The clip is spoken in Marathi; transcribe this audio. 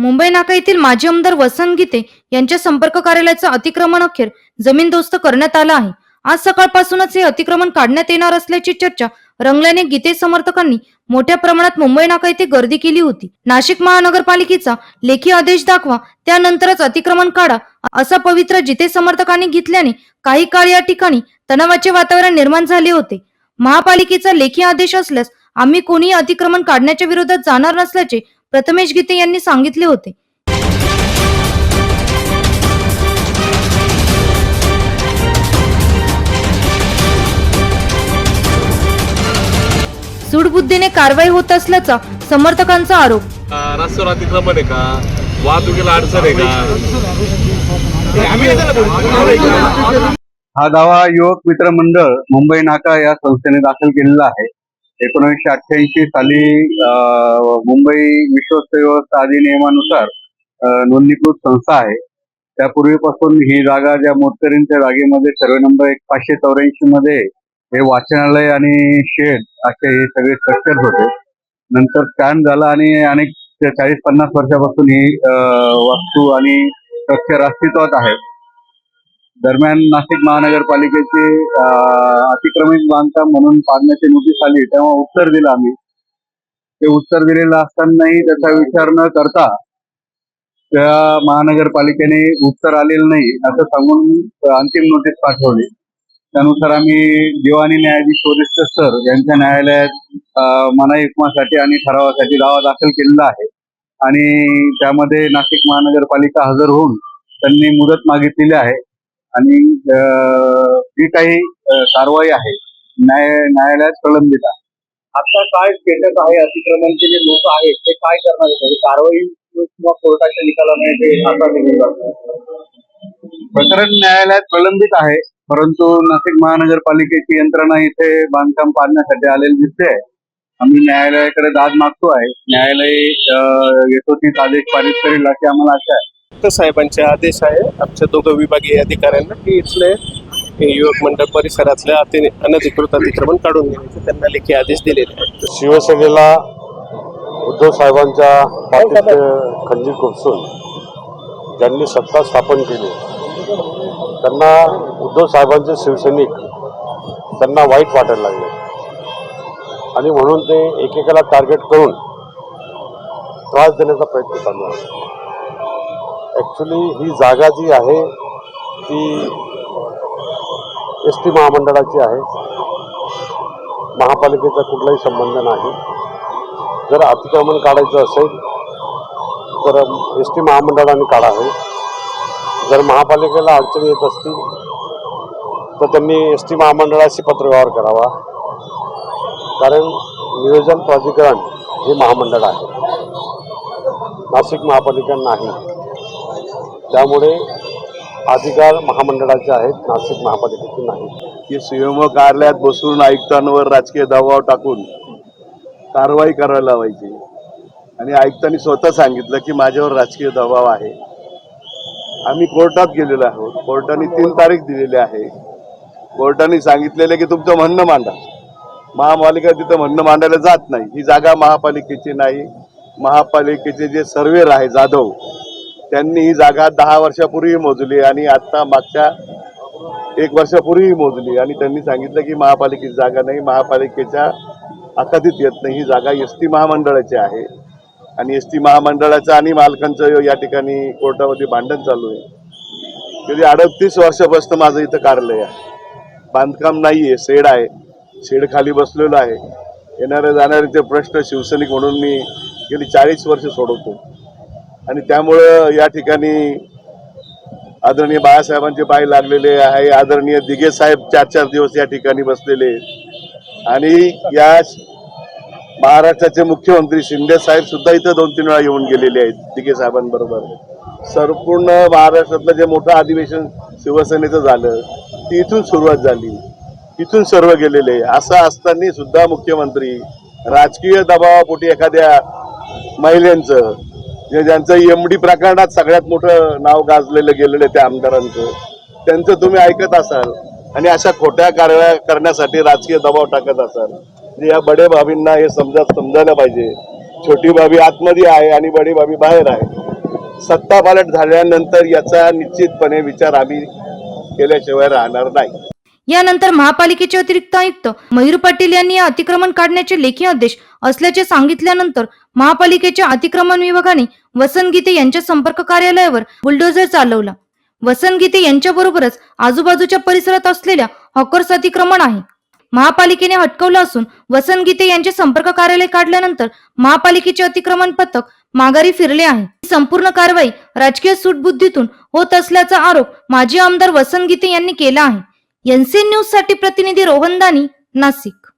मुंबई नाका येथील माजी आमदार वसंत गीते यांच्या संपर्क कार्यालयाचं अतिक्रमण अखेर जमीनदोस्त करण्यात आलं आहे. आज सकाळपासूनच हे अतिक्रमण काढण्यात येणार असल्याची चर्चा रंगल्याने गीते समर्थकांनी मोठ्या प्रमाणात मुंबई नाका येथे गर्दी केली होती. नाशिक महानगरपालिकेचा लेखी आदेश दाखवा त्यानंतरच अतिक्रमण काढा असा पवित्र जिते समर्थकांनी घेतल्याने काही काळ या ठिकाणी तणावाचे वातावरण निर्माण झाले होते. महापालिकेचा लेखी आदेश असल्यास आम्ही कोणीही अतिक्रमण काढण्याच्या विरोधात जाणार नसल्याचे प्रथमेश गीते यांनी सांगितले होते. सूडबुद्धीने कारवाई होत असल्याचा समर्थकांचा आरोप. रस्त्यावर अतिक्रमण आहे का? वाहतुकीला अडचण आहे का? हा दावा युवक मित्र मंडळ मुंबई नाका या संस्थेने दाखल केलेला आहे. एकोणीसशे अठ्ठ्याऐंशी साली मुंबई विश्वस्त व्यवस्था अधिनियमानुसार नोंदणीकृत संस्था आहे. त्यापूर्वीपासून ही जागा ज्या मोतकरींच्या जागेमध्ये सर्वे नंबर एक पाचशे चौऱ्याऐंशी मध्ये हे वाचनालय आणि शेड असे हे सगळे स्ट्रक्चर होते. नंतर स्टॅन झाला आणि अनेक चाळीस पन्नास वर्षापासून ही अं, वास्तू आणि स्ट्रक्चर अस्तित्वात आहे. दरम्यान नाशिक महानगरपालिकेचे अतिक्रमित बांधकाम म्हणून पाडण्याची नोटीस आली तेव्हा उत्तर दिलं आम्ही. ते उत्तर दिलेलं असतानाही त्याचा विचार न करता त्या महानगरपालिकेने उत्तर आलेलं नाही असं सांगून अंतिम नोटीस पाठवली. त्यानुसार आम्ही दिवाणी न्यायाधीश वरिष्ठ सर यांच्या न्यायालयात मनाई हुकमासाठी आणि ठरावासाठी दावा दाखल केलेला आहे. आणि त्यामध्ये नाशिक महानगरपालिका हजर होऊन त्यांनी मुदत मागितलेली आहे. आणि जी काही कारवाई आहे न्याय न्यायालयात प्रलंबित आहे. आता काय स्टेटस आहे अतिक्रमणचे जे लोक आहेत ते काय करणार आहेत? म्हणजे कारवाई किंवा कोर्टाच्या निकालाने ते आता प्रकरण न्यायालयात प्रलंबित आहे परंतु नाशिक महानगरपालिकेची यंत्रणा इथे बांधकाम पाडण्यासाठी आलेली दिसते. आम्ही न्यायालयाकडे दाद मागतो आहे. न्यायालय अं, यथोचित आदेश पारित करेल अशी आम्हाला आशा आहे. साहेबांचे आदेश आहे. आमच्या दोघं विभागीय अधिकाऱ्यांना की इथले युवक मंडळ परिसरातल्या अति अनधिकृत अतिक्रमण काढून घेण्याचे त्यांना लेखी आदेश दिलेले आहेत. शिवसेनेला उद्धव साहेबांच्या पाठीत खंजीर खुपसून ज्यांनी सत्ता स्थापन केली त्यांना उद्धव साहेबांचे शिवसैनिक त्यांना वाईट वाटायला लागले. आणि म्हणून ते एकेकाला टार्गेट करून त्रास देण्याचा प्रयत्न चालू आहे. ॲक्च्युली ही जागा जी आहे ती एस टी महामंडळाची आहे. महापालिकेचा कुठलाही संबंध नाही. जर अतिक्रमण काढायचं असेल तर एस टी महामंडळाने काढावे. जर महापालिकेला अडचणी येत असतील तर त्यांनी एस टी महामंडळाशी पत्रव्यवहार करावा. कारण नियोजन प्राधिकरण हे महामंडळ आहे. नाशिक महापालिका नाही. त्यामुळे अधिकार महामंडळाचे आहेत नाशिक महापालिकेचे नाही की सीएमओ कार्यालयात बसून आयुक्तांवर राजकीय दबाव टाकून कारवाई करायला लावायची. आणि आयुक्तांनी स्वतः सांगितलं की माझ्यावर राजकीय दबाव आहे. आम्ही कोर्टात गेलेलो आहोत. कोर्टाने तीन तारीख दिलेली आहे. कोर्टाने सांगितलेलं की तुमचं म्हणणं मांडा. महापालिका तिथं म्हणणं मांडायला जात नाही. ही जागा महापालिकेची नाही. महापालिकेचे जे सर्वेर आहे जाधव त्यांनी ही जागा दहा वर्षापूर्वी मोजली आणि आता मागच्या एक वर्षापूर्वी मोजली. आणि त्यांनी सांगितलं की महापालिकेची जागा नाही महापालिकेच्या अखादीत येत नाही. ही जागा एस टी महामंडळाची आहे. आणि एस टी महामंडळाचं आणि मालकांचं या ठिकाणी कोर्टामध्ये भांडण चालू आहे. गेली अडतीस वर्षापासून माझं इथं कार्यालय आहे. बांधकाम नाही आहे शेड आहे. शेड खाली बसलेलं आहे. येणाऱ्या जाणाऱ्याचे प्रश्न शिवसैनिक म्हणून मी गेली चाळीस वर्ष सोडवतो. आणि त्यामुळं या ठिकाणी आदरणीय बाळासाहेबांचे पाय लागलेले आहे. आदरणीय दिघे साहेब चार चार दिवस या ठिकाणी बसलेले. आणि या महाराष्ट्राचे मुख्यमंत्री शिंदे साहेब सुद्धा इथं दोन तीन वेळा येऊन गेलेले आहेत दिघे साहेबांबरोबर. संपूर्ण महाराष्ट्रातलं जे मोठं अधिवेशन शिवसेनेचं झालं ती इथून सुरुवात झाली. इथून सर्व गेलेले. असं असताना सुद्धा मुख्यमंत्री राजकीय दबावापोटी एखाद्या महिलांचं ज्यांचं ज्यांचं एमडी प्रकरणात सगळ्यात मोठं नाव गाजलेलं गेलेलं त्या आमदारांचं त्यांचं तुम्ही ऐकत असाल आणि अशा खोट्या कारवाया करण्यासाठी राजकीय दबाव टाकत असाल या बडे भाभींना हे समजा समजायला पाहिजे. छोटी भाभी आतमध्ये आहे आणि बडी भाभी बाहेर आहे. सत्तापालट झाल्यानंतर याचा निश्चितपणे विचार आम्ही केल्याशिवाय राहणार नाही. यानंतर महापालिकेचे अतिरिक्त आयुक्त मयूर पाटील यांनी या अतिक्रमण काढण्याचे लेखी आदेश असल्याचे सांगितल्यानंतर महापालिकेच्या अतिक्रमण विभागाने वसंत गीते यांच्या संपर्क कार्यालयावर बुलडोझर चालवला. वसंत गीते यांच्याबरोबरच आजूबाजूच्या परिसरात असलेल्या हॉकर्स अतिक्रमण आहे. महापालिकेने हटकवलं असून वसंत गीते यांचे संपर्क कार्यालय काढल्यानंतर महापालिकेचे अतिक्रमण पथक माघारी फिरले आहे. ही संपूर्ण कारवाई राजकीय सूटबुद्धीतून होत असल्याचा आरोप माजी आमदार वसंत गीते यांनी केला आहे. एनसीएन न्यूज साठी प्रतिनिधी रोहन दानी नाशिक